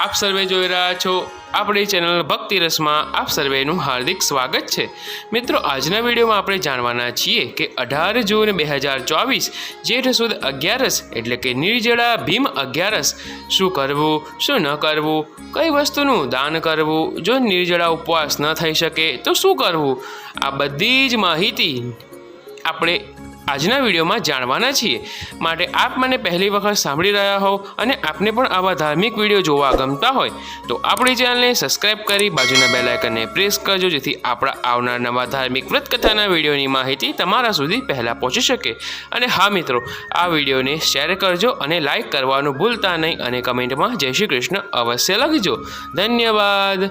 આપ સર્વે જોઈ રહ્યા છો આપણી ચેનલ ભક્તિ રસમાં આપ સર્વેનું હાર્દિક સ્વાગત છે. મિત્રો, આજના વિડીયોમાં આપણે જાણવાના છીએ કે અઢાર જૂન બે હજાર ચોવીસ જેઠ સુદ અગિયારસ એટલે કે નિર્જળા ભીમ અગિયારસ શું કરવું, શું ન કરવું, કઈ વસ્તુનું દાન કરવું, જો નિર્જળા ઉપવાસ ન થઈ શકે તો શું કરવું, આ બધી જ માહિતી આપણે આજના વિડીયોમાં જાણવાના છીએ. માટે આપ મને પહેલી વખત સાંભળી રહ્યા હો અને આપને પણ આવા ધાર્મિક વીડિયો જોવા ગમતા હોય, તો આપણી ચેનલને સબસ્ક્રાઇબ કરી બાજુના બેલ આઇકનને પ્રેસ કરજો, જેથી આપણા આવનાર નવા ધાર્મિક વ્રતકથાના વિડીયોની માહિતી તમારા સુધી પહેલાં પહોંચી શકે. અને હા મિત્રો, આ વિડીયોને શેર કરજો અને લાઈક કરવાનું ભૂલતા નહીં અને કમેન્ટમાં જય શ્રી કૃષ્ણ અવશ્ય લખજો. ધન્યવાદ.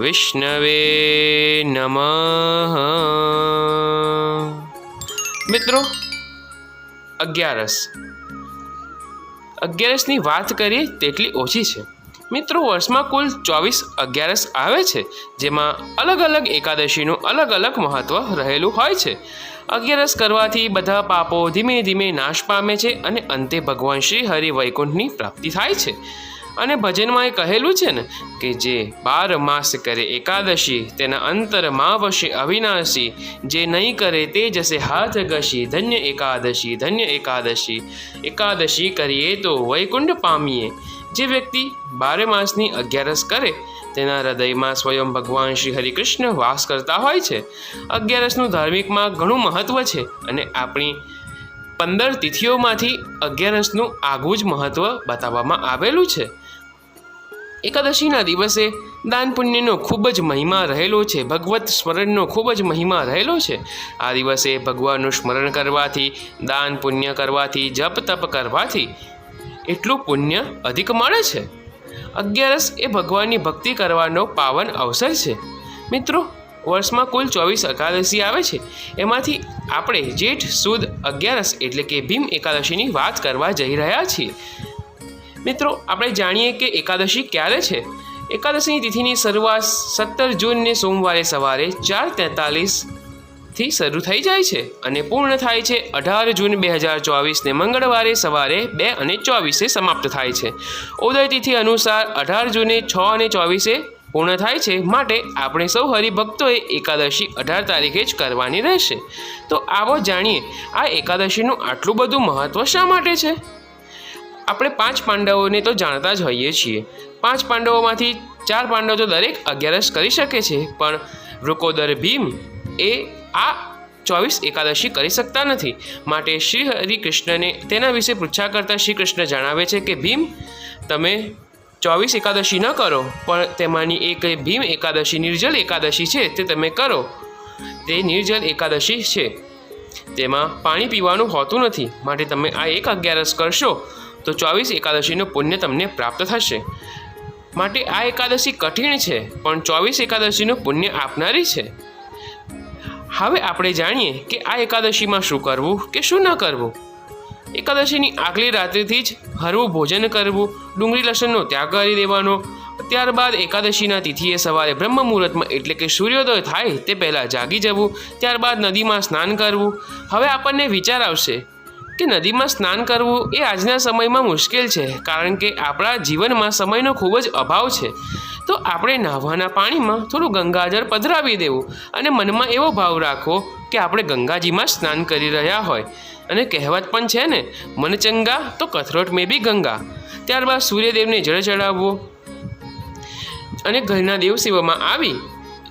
વિષ્ણવે નમઃ. મિત્રો, અગિયારસ. અગિયારસની વાત કરીએ તેટલી ઓછી છે. મિત્રો, વર્ષમાં કુલ ચોવીસ અગિયારસ આવે છે, જેમાં અલગ અલગ એકાદશીનું અલગ અલગ મહત્ત્વ રહેલું હોય છે. અગિયારસ કરવાથી બધા પાપો ધીમે ધીમે નાશ પામે છે અને અંતે ભગવાન શ્રી હરિ વૈકુંઠની પ્રાપ્તિ થાય છે. અને ભજનમાં એ કહેલું છે ને કે જે બાર માસ કરે એકાદશી, તેના અંતરમાં વશે અવિનાશી, જે નહીં કરે તે જશે હાથ ઘસી, ધન્ય એકાદશી ધન્ય એકાદશી. એકાદશી કરીએ તો વૈકુંઠ પામીએ. જે વ્યક્તિ બારે માસની અગિયારસ કરે, તેના હૃદયમાં સ્વયં ભગવાન શ્રી હરિકૃષ્ણ વાસ કરતા હોય છે. અગિયારસનું ધાર્મિકમાં ઘણું મહત્ત્વ છે અને આપણી પંદર તિથિઓમાંથી અગિયારસનું આગવું જ મહત્ત્વ બતાવવામાં આવેલું છે. એકાદશીના દિવસે દાન પુણ્યનો ખૂબ જ મહિમા રહેલો છે. ભગવત સ્મરણનો ખૂબ જ મહિમા રહેલો છે. આ દિવસે ભગવાનનું સ્મરણ કરવાથી, દાન પુણ્ય કરવાથી, જપ તપ કરવાથી એટલું પુણ્ય અધિક મળે છે. અગિયારસ એ ભગવાનની ભક્તિ કરવાનો પાવન અવસર છે. મિત્રો, વર્ષમાં કુલ ચોવીસ એકાદશી આવે છે. એમાંથી આપણે જેઠ, સુદ, અગિયારસ એટલે કે ભીમ એકાદશીની વાત કરવા જઈ રહ્યા છીએ. મિત્રો, આપણે જાણીએ કે એકાદશી ક્યારે છે? એકાદશીની તિથિની શરૂઆત સત્તર જૂનને સોમવારે સવારે ચાર તેતાલીસથી શરૂ થઈ જાય છે અને પૂર્ણ થાય છે અઢાર જૂન બે હજાર ચોવીસને મંગળવારે સવારે બે અને ચોવીસે સમાપ્ત થાય છે. ઉદય તિથિ અનુસાર અઢાર જૂને છ અને ચોવીસે પૂર્ણ થાય છે. માટે આપણે સૌ હરિભક્તોએ એકાદશી અઢાર તારીખે જ કરવાની રહેશે. તો આવો જાણીએ, આ એકાદશીનું આટલું બધું મહત્ત્વ શા માટે છે? આપણે પાંચ પાંડવોને તો જાણતા જ હોઈએ છીએ. પાંચ પાંડવોમાંથી ચાર પાંડવ તો દરેક અગિયારસ કરી શકે છે, પણ વૃકોદર ભીમ એ આ ચોવીસ એકાદશી કરી શકતા નથી. માટે શ્રી હરિકૃષ્ણને તેના વિશે પૂછા કરતાં શ્રી કૃષ્ણ જણાવે છે કે, ભીમ, તમે ચોવીસ એકાદશી ન કરો, પણ તેમાંની એક ભીમ એકાદશી, નિર્જલ એકાદશી છે, તે તમે કરો. તે નિર્જલ એકાદશી છે. તેમાં પાણી પીવાનું હોતું નથી. માટે તમે આ એક અગિયારસ કરશો. તો ચોવીસ એકાદશીનું પુણ્ય તમને પ્રાપ્ત થશે. માટે આ એકાદશી કઠિન છે, પણ ચોવીસ એકાદશીનું પુણ્ય આપનારી છે. હવે આપણે જાણીએ કે આ એકાદશીમાં શું કરવું કે શું ન કરવું. એકાદશીની આગલી રાત્રિથી જ હરવું, ભોજન કરવું, ડુંગળી લસણનો ત્યાગ કરી દેવાનો. ત્યારબાદ એકાદશીના તિથિએ સવારે બ્રહ્મ મુહૂર્તમાં એટલે કે સૂર્યોદય થાય તે પહેલાં જાગી જવું, ત્યારબાદ નદીમાં સ્નાન કરવું. હવે આપણને વિચાર આવશે કે નદીમાં સ્નાન કરવું એ આજના સમયમાં મુશ્કેલ છે, કારણ કે આપણા જીવનમાં સમયનો ખૂબ જ અભાવ છે. તો આપણે નાહવાના પાણીમાં થોડું ગંગાજળ પધરાવી દેવું અને મનમાં એવો ભાવ રાખવો કે આપણે ગંગાજીમાં સ્નાન કરી રહ્યા હોય. અને કહેવત પણ છે ને, મન ચંગા તો કથરોટ મેં બી ગંગા. ત્યારબાદ સૂર્યદેવને જળ ચડાવવો. અને ઘરના દેવ સેવામાં આવી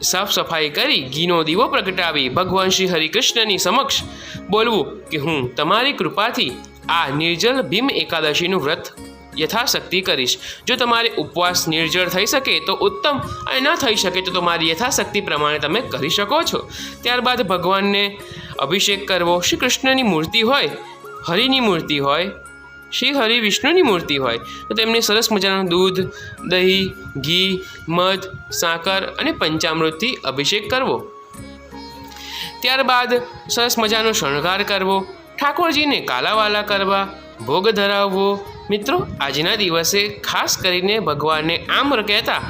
સાફ સફાઈ કરી ઘીનો દીવો પ્રગટાવી ભગવાન શ્રી હરિકૃષ્ણની સમક્ષ બોલવું કે હું તમારી કૃપાથી આ નિર્જલ ભીમ એકાદશીનું વ્રત યથાશક્તિ કરીશ. જો તમારે ઉપવાસ નિર્જળ થઈ શકે તો ઉત્તમ અને ન થઈ શકે તો તમારી યથાશક્તિ પ્રમાણે તમે કરી શકો છો. ત્યારબાદ ભગવાનને અભિષેક કરવો. શ્રી કૃષ્ણની મૂર્તિ હોય, હરિની મૂર્તિ હોય શ્રી હરિ વિષ્ણુની મૂર્તિ હોય. તો તેમને સરસ મજાનું દૂધ, દહીં, ઘી, મધ, સાકર અને પંચામૃતથી અભિષેક કરવો. ત્યારબાદ સરસ મજાનો શણગાર કરવો, ઠાકોરજીને કાલાવાલા કરવા, ભોગ ધરાવવો. મિત્રો, આજના દિવસે ખાસ કરીને ભગવાનને આમ કહેતા,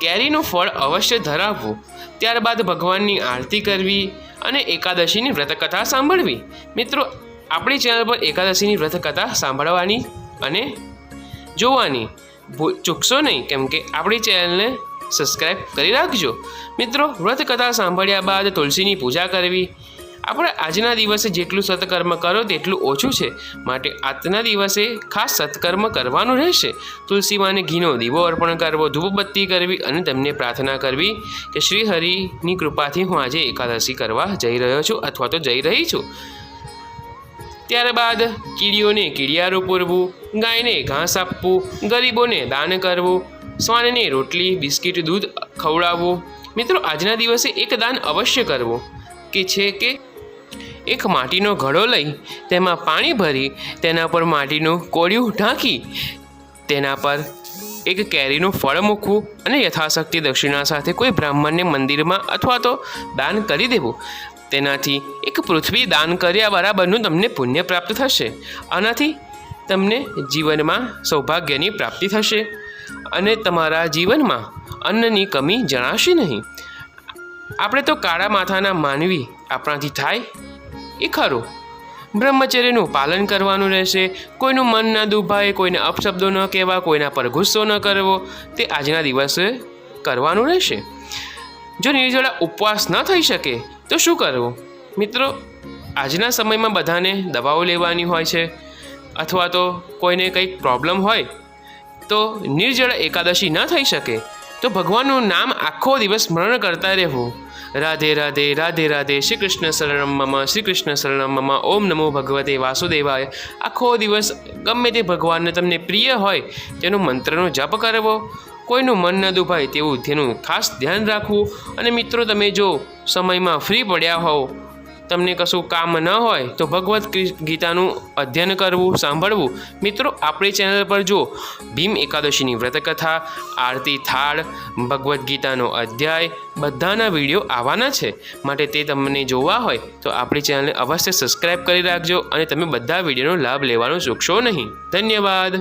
કેરીનું ફળ અવશ્ય ધરાવવું. ત્યારબાદ ભગવાનની આરતી કરવી અને એકાદશીની વ્રતકથા સાંભળવી. મિત્રો આપણી ચેનલ પર એકાદશીની વ્રતકથા સાંભળવાની અને જોવાની. ચૂકશો નહીં, કેમ કે આપણી ચેનલને સબસ્ક્રાઈબ કરી રાખજો. મિત્રો વ્રતકથા સાંભળ્યા બાદ તુલસીની પૂજા કરવી. આપણે આજના દિવસે જેટલું સત્કર્મ કરો તેટલું ઓછું છે. માટે આજના દિવસે ખાસ સત્કર્મ કરવાનું રહેશે. તુલસી માને ઘીનો દીવો અર્પણ કરવો, ધૂપબત્તી કરવી અને તેમને પ્રાર્થના કરવી કે શ્રી હરિની કૃપાથી હું આજે એકાદશી કરવા જઈ રહ્યો છું અથવા તો જઈ રહી છું. ત્યારબાદ કીડીઓને કીડિયારું પૂરવું, ગાયને ઘાસ આપવું, ગરીબોને દાન કરવું, શ્વાનને રોટલી, બિસ્કિટ દૂધ ખવડાવવું. મિત્રો, આજના દિવસે એક દાન અવશ્ય કરવું કે છે કે એક માટીનો ઘડો લઈ તેમાં પાણી ભરી તેના પર માટીનું કોળિયું ઢાંકી તેના પર એક કેરીનું ફળ મૂકવું અને યથાશક્તિ દક્ષિણા સાથે કોઈ બ્રાહ્મણને મંદિરમાં અથવા તો દાન કરી દેવું. તેનાથી એક પૃથ્વી દાન કર્યા બરાબરનું તમને પુણ્ય પ્રાપ્ત થશે. આનાથી તમને જીવનમાં સૌભાગ્યની પ્રાપ્તિ થશે અને તમારા જીવનમાં અન્નની કમી જણાશે નહીં. આપણે તો કાળા માથાના માનવી, આપણાથી થાય? એ ખરું. બ્રહ્મચર્યનું પાલન કરવાનું રહેશે. કોઈનું મન ના દુભાય, કોઈને અપશબ્દો ન કહેવા, કોઈના પર ગુસ્સો ન કરવો. તે આજના દિવસે કરવાનું રહેશે. જો નિર્જળા ઉપવાસ ન થઈ શકે તો શું કરવું? મિત્રો, આજના સમયમાં બધાને દવાઓ લેવાની હોય છે અથવા તો કોઈને કંઈક પ્રોબ્લેમ હોય, તો નિર્જળ એકાદશી ન થઈ શકે. તો ભગવાનનું નામ આખો દિવસ સ્મરણ કરતા રહેવું. રાધે રાધે રાધે રાધે શ્રી કૃષ્ણ શરણમ મમ શ્રી કૃષ્ણ શરણમ મમ, ઓમ નમો ભગવતે વાસુદેવાય. આખો દિવસ ગમે તે ભગવાનને તમને પ્રિય હોય, તેનો મંત્રનો જપ કરવો કોઈનું મન ન દુભાય તેવું તેનું ખાસ ધ્યાન રાખવું. અને મિત્રો, તમે જો સમયમાં ફ્રી પડ્યા હોવ, તમને કશું કામ ન હોય, તો ભગવદ્ ગીતાનું અધ્યયન કરવું, સાંભળવું. મિત્રો, આપણી ચેનલ પર જો ભીમ એકાદશીની વ્રતકથા, આરતી થાળ, ભગવદ્ ગીતાનો અધ્યાય, બધાના વીડિયો આવવાના છે. માટે તે તમને જોવા હોય, તો આપણી ચેનલને અવશ્ય સબસ્ક્રાઈબ કરી રાખજો અને તમે બધા વિડીયોનો લાભ લેવાનું ચૂકશો નહીં. ધન્યવાદ.